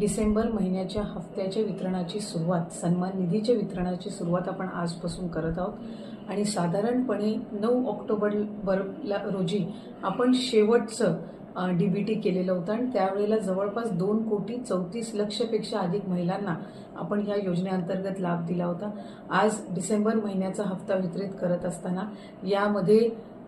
डिसेंबर महिन्याच्या हप्त्याच्या वितरणाची सुरुवात सन्मान निधीच्या वितरणाची सुरुवात आपण आजपासून करत आहोत. आणि साधारणपणे नऊ ऑक्टोबर बरला रोजी आपण शेवटचं डी बी टी केलेलं होतं आणि त्यावेळेला जवळपास दोन कोटी चौतीस लक्षपेक्षा अधिक महिलांना आपण या योजनेअंतर्गत लाभ दिला होता. आज डिसेंबर महिन्याचा हप्ता वितरित करत असताना यामध्ये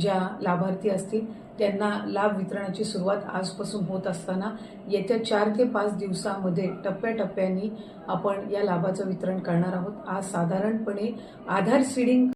ज्या लाभार्थी असतील त्यांना लाभ वितरणाची सुरुवात आजपासून होत असताना येत्या चार ते पाच दिवसामध्ये टप्प्याटप्प्याने आपण या लाभाचं वितरण करणार आहोत. आज साधारणपणे आधार सीडिंग